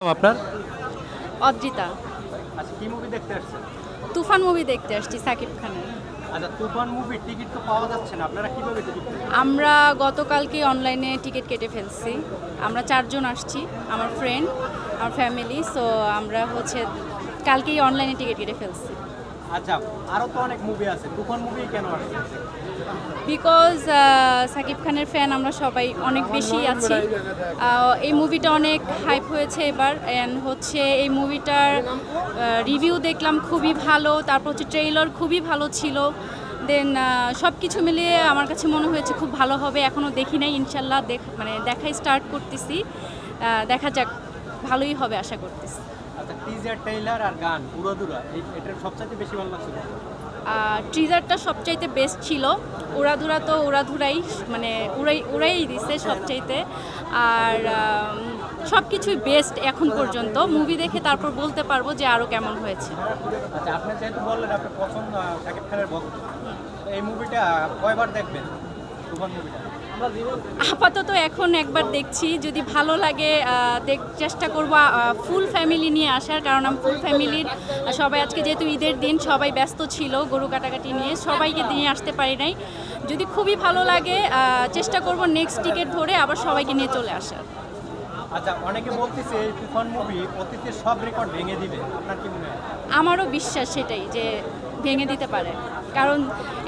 আপনার? অদ্রিতা। আচ্ছা কি মুভি দেখতে আসছেন? তুফান মুভি দেখতে আসছি সাকিব খানের। আচ্ছা তুফান মুভির টিকিট তো পাওয়া যাচ্ছে না। আপনারা কীভাবে টিকিট আমরা গতকালকে অনলাইনে টিকিট কেটে ফেলছি। আমরা চারজন আসছি আমার ফ্রেন্ড আমার ফ্যামিলি সো আমরা হচ্ছে কালকেই অনলাইনে টিকিট কেটে ফেলছি। আচ্ছা আরও তো অনেক মুভি আছে। তুফান মুভি কেন আসছে? বিকজ সাকিব খানের ফ্যান আমরা সবাই অনেক বেশি আছি। এই মুভিটা অনেক হাইপ হয়েছে এবার অ্যান্ড হচ্ছে এই মুভিটার রিভিউ দেখলাম খুবই ভালো তারপর হচ্ছে ট্রেইলার খুবই ভালো ছিল। দেন সব কিছু মিলিয়ে আমার কাছে মনে হয়েছে খুব ভালো হবে এখনও দেখি নাই ইনশাল্লাহ দেখ মানে দেখাই স্টার্ট করতেছি। দেখা যাক ভালোই হবে আশা করতেছি। টিজার ট্রেইলার আর গান উড়াদুরা এটার সবচাইতে বেশি ভালো লাগছে? ট্রিজারটা সবচাইতে বেস্ট ছিল। উড়াধুরা তো উড়াধুরাই মানে উড়াই উড়াই দিছে সবচাইতে। আর সব কিছুই বেস্ট এখন পর্যন্ত। মুভি দেখে তারপর বলতে পারব যে আরও কেমন হয়েছে। আচ্ছা আপনি যেহেতু বললেন আপনার পছন্দ শাকিব খানের ভক্ত এই মুভিটা কয়বার দেখবেন? তুফান মুভিটা আপাতত এখন একবার দেখছি। যদি ভালো লাগে দেখ চেষ্টা করব ফুল ফ্যামিলি নিয়ে আসার কারণ আমি ফুল ফ্যামিলির সবাই আজকে যেহেতু ঈদের দিন সবাই ব্যস্ত ছিল গরু কাটাকাটি নিয়ে সবাইকে নিয়ে আসতে পারি নাই। যদি খুবই ভালো লাগে চেষ্টা করব নেক্সট টিকিট ধরে আবার সবাইকে নিয়ে চলে আসার। আচ্ছা অনেকে বলতেছে এই তুফান মুভি অতীতের সব রেকর্ড ভেঙে দিবে। আপনার কি মনে হয়? আমারও বিশ্বাস সেটাই যে ভেঙে দিতে পারে। কারণ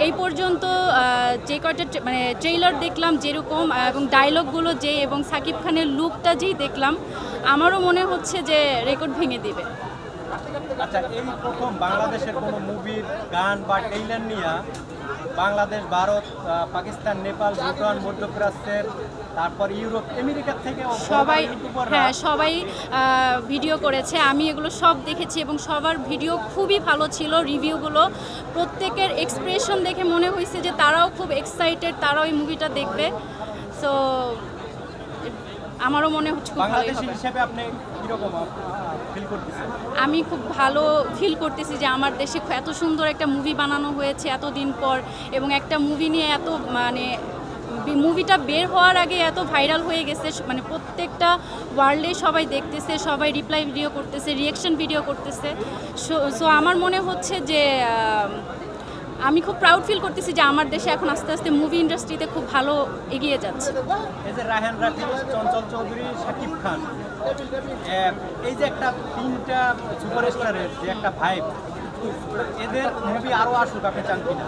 এই পর্যন্ত যে কয়টা মানে ট্রেইলার দেখলাম যেরকম এবং ডায়লগগুলো যে এবং সাকিব খানের লুকটা যেই দেখলাম, আমারও মনে হচ্ছে যে রেকর্ড ভেঙে দিবে। আচ্ছা এই প্রথম বাংলাদেশের কোনো মুভির গান বা নিয়ে বাংলাদেশ ভারত পাকিস্তান নেপাল ভুটান মধ্যপ্রাচ্যের তারপর ইউরোপ আমেরিকার থেকে সবাই হ্যাঁ সবাই ভিডিও করেছে। আমি এগুলো সব দেখেছি এবং সবার ভিডিও খুবই ভালো ছিল রিভিউগুলো প্রত্যেকের এক্সপ্রেশন দেখে মনে হয়েছে যে তারাও খুব এক্সাইটেড তারাও এই মুভিটা দেখবে। সো আমারও মনে হচ্ছে খুব ভালোই বাংলাদেশি হবে। হিসেবে আপনি কীরকম ফিল করতেছেন? আমি খুব ভালো ফিল করতেছি যে আমার দেশে এত সুন্দর একটা মুভি বানানো হয়েছে এত দিন পর এবং একটা মুভি নিয়ে এত মানে মুভিটা বের হওয়ার আগে এত ভাইরাল হয়ে গেছে মানে প্রত্যেকটা ওয়ার্ল্ডে সবাই দেখতেছে সবাই রিপ্লাই ভিডিও করতেছে রিয়েকশন ভিডিও করতেছে। সো আমার মনে হচ্ছে যে আমি খুব প্রাউড ফিল করতেছি যে আমার দেশে এখন আস্তে আস্তে মুভি ইন্ডাস্ট্রিতে খুব ভালো এগিয়ে যাচ্ছে। এই যে রাহেন রাফি চঞ্চল চৌধুরী, শাকিব খান এই যে একটা তিনটা সুপারস্টারের যে একটা ভাইব এদের মুভি আরও আসুক আপনি চান কিনা?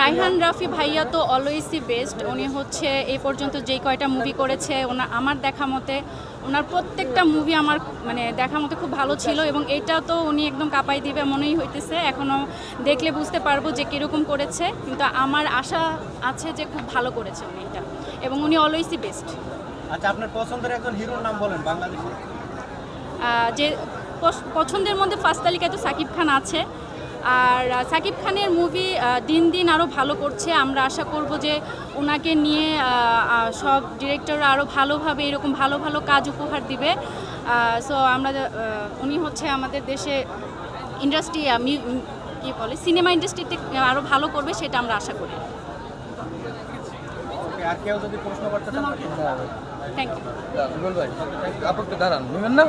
রাইহান রাফি ভাইয়া তো অলওয়েজই বেস্ট উনি হচ্ছে এই পর্যন্ত যেই কয়টা মুভি করেছে ওনার আমার দেখা মতে ওনার প্রত্যেকটা মুভি আমার মানে দেখা মতে খুব ভালো ছিল এবং এটা তো উনি একদম কাঁপাই দিবে মনেই হইতেছে। এখনও দেখলে বুঝতে পারব যে কীরকম করেছে কিন্তু আমার আশা আছে যে খুব ভালো করেছে উনি এটা। এবং উনি অলওয়েজই বেস্ট আচ্ছা আপনার পছন্দের একজন হিরোর নাম বলেন বাংলাদেশে যে পছন্দের মধ্যে ফার্স্ট তালিকায় তো সাকিব খান আছে। আর সাকিব খানের মুভি দিন দিন আরও ভালো করছে। আমরা আশা করব যে ওনাকে নিয়ে সব ডিরেক্টররা আরও ভালোভাবে এরকম ভালো ভালো কাজ উপহার দিবে। সো আমরা উনি হচ্ছে আমাদের দেশে ইন্ডাস্ট্রি কী বলে সিনেমা ইন্ডাস্ট্রিতে আরও ভালো করবে সেটা আমরা আশা করি। আর কেউ যদি প্রশ্ন করতে থ্যাংক ইউ দাঁড়ান। নেবেন না?